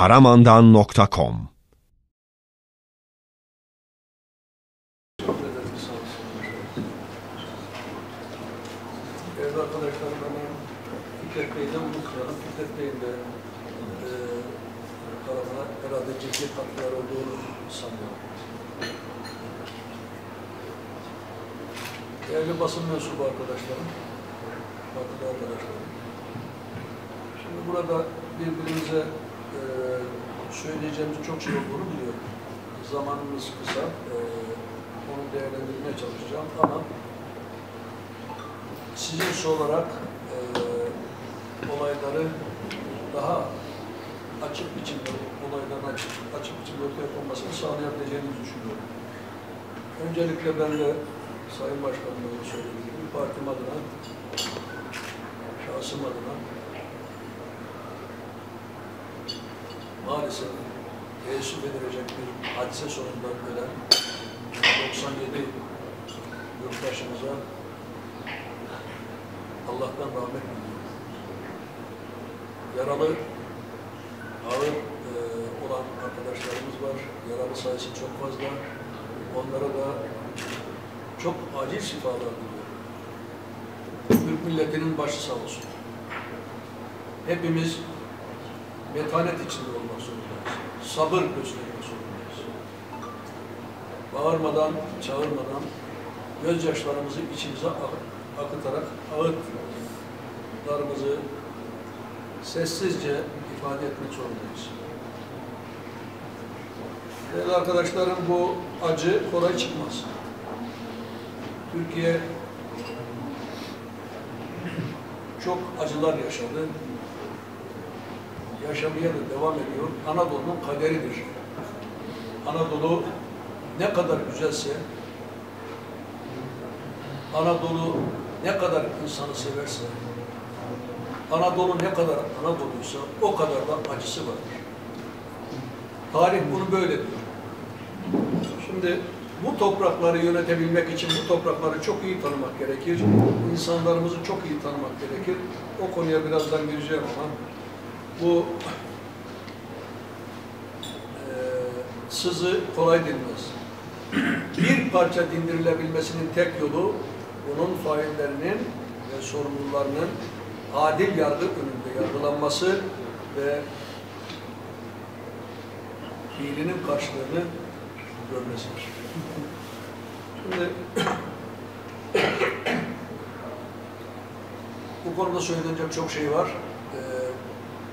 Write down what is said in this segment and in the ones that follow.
karamandan.com Evet arkadaşlar ben Fikret Bey'den unutmayalım. Fikret Bey'in de e, karavana herhalde ciddi katkılar olduğunu sanıyorum. Değerli basın mensubu arkadaşlarım, bakılı arkadaşlarım. Şimdi burada birbirimize e, söyleyeceğimiz çok şey olduğunu biliyorum. Zamanımız kısa, e, onu değerlendirmeye çalışacağım ama sizin sorarak e, olayları daha açık biçimde, olayların açık, açık biçimde ortaya konmasını sağlayabileceğini düşünüyorum. Öncelikle ben de Sayın Başkanımızın söylediği gibi partim adına, şahsım adına maalesef teessüf edilecek bir hadise sonunda ölen 97 yurttaşımıza Allah'tan rahmet diliyorum. Yaralı, ağır e, olan arkadaşlarımız var. Yaralı sayısı çok fazla. Onlara da çok acil şifalar diliyorum. Türk milletinin başı sağ olsun. Hepimiz metanet içinde olmak zorundayız. Sabır göstermek zorundayız. Bağırmadan, çağırmadan gözyaşlarımızı içimize ak- akıtarak ağıtlarımızı sessizce ifade etmek zorundayız. Değerli arkadaşlarım bu acı kolay çıkmaz. Türkiye çok acılar yaşadı. Yaşamaya da devam ediyor. Anadolu'nun kaderidir. Anadolu ne kadar güzelse, Anadolu ne kadar insanı severse, Anadolu ne kadar Anadolu'ysa o kadar da acısı vardır. Tarih bunu böyle diyor. Şimdi bu toprakları yönetebilmek için bu toprakları çok iyi tanımak gerekir. İnsanlarımızı çok iyi tanımak gerekir. O konuya birazdan gireceğim ama bu eee sızı kolay dinmez. Bir parça dindirilebilmesinin tek yolu bunun faillerinin ve sorumlularının adil yargı önünde yargılanması ve fiilinin karşılığını görmesidir. Şimdi bu konuda söylenecek çok şey var. Ee,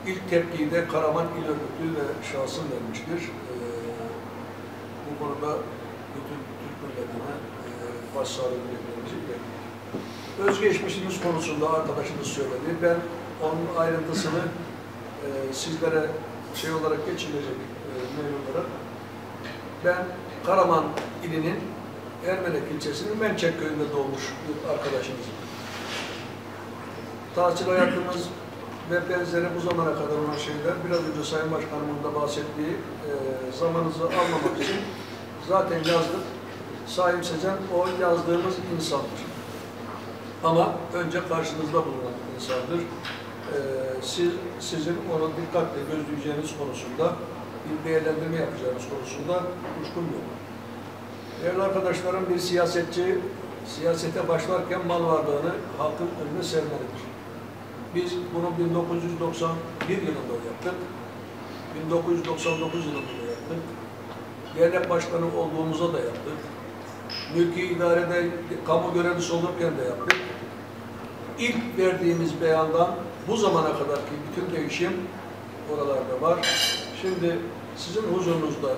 ilk tepkiyi de Karaman İl Örgütü ve şahsım vermiştir. Ee, bu konuda bütün Türk milletine e, başsağlığı. Özgeçmişimiz konusunda arkadaşımız söyledi. Ben onun ayrıntısını e, sizlere şey olarak geçirecek e, olarak ben Karaman ilinin Ermenek ilçesinin Mençek köyünde doğmuş bir arkadaşımızım. Tahsil hayatımız ve benzeri bu zamana kadar olan şeyler biraz önce Sayın Başkanımın da bahsettiği e, zamanınızı almamak için zaten yazdık. Saim Sezen o yazdığımız insandır. Ama önce karşınızda bulunan insandır. Ee, siz, sizin onu dikkatle gözleyeceğiniz konusunda, bir değerlendirme yapacağınız konusunda kuşkum yok. Değerli arkadaşlarım, bir siyasetçi siyasete başlarken mal varlığını halkın önüne sermelidir. Biz bunu 1991 yılında yaptık. 1999 yılında yaptık. Dernek başkanı olduğumuzda da yaptık. Mülki idarede kamu görevlisi olurken de yaptık. İlk verdiğimiz beyandan bu zamana kadarki bütün değişim oralarda var. Şimdi sizin huzurunuzda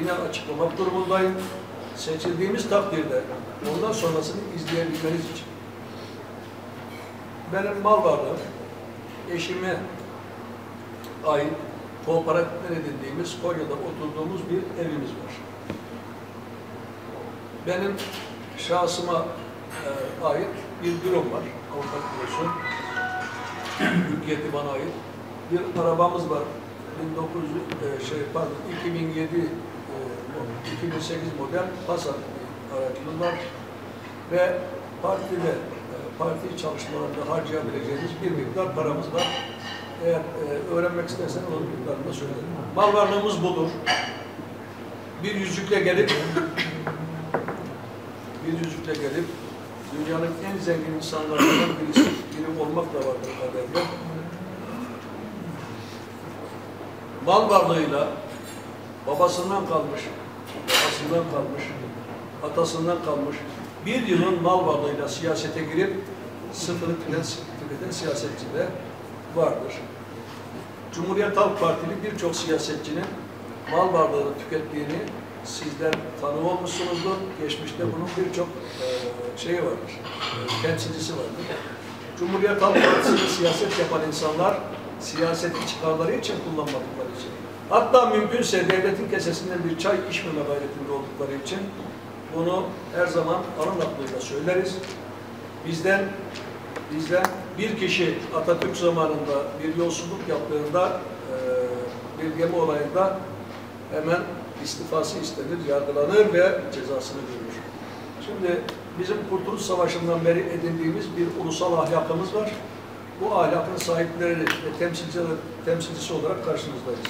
yine açıklamak durumundayım. Seçildiğimiz takdirde ondan sonrasını izleyebilmeniz için. Benim mal varlığım eşime ait kooperatifler edindiğimiz Konya'da oturduğumuz bir evimiz var. Benim şahsıma e, ait bir bürom var. Avukat bürosu. Mülkiyeti bana ait. Bir arabamız var. 1900 e, şey pardon 2007 e, 2008 model Passat aracımız var. Ve partide parti çalışmalarında harcayabileceğimiz bir miktar paramız var. Eğer e, öğrenmek istersen onun miktarını söylerim. Mal varlığımız budur. Bir yüzükle gelip bir yüzükle gelip dünyanın en zengin insanlarından birisi biri olmak da vardır kaderde. Mal varlığıyla babasından kalmış, babasından kalmış, atasından kalmış bir yılın mal varlığıyla siyasete girip sıfırı tüketen, siyasetçi de vardır. Cumhuriyet Halk Partili birçok siyasetçinin mal varlığını tükettiğini sizler tanım olmuşsunuzdur. Geçmişte bunun birçok e, şeyi vardır, e, temsilcisi vardır. Cumhuriyet Halk Partisi'nin siyaset yapan insanlar siyaseti çıkarları için kullanmadıkları için. Hatta mümkünse devletin kesesinden bir çay içmeme gayretinde oldukları için bunu her zaman alın aklıyla söyleriz. Bizden bizden bir kişi Atatürk zamanında bir yolsuzluk yaptığında e, bir gemi olayında hemen istifası istenir, yargılanır ve cezasını görür. Şimdi bizim Kurtuluş Savaşı'ndan beri edindiğimiz bir ulusal ahlakımız var. Bu ahlakın sahipleri ve temsilcileri, temsilcisi olarak karşınızdayız.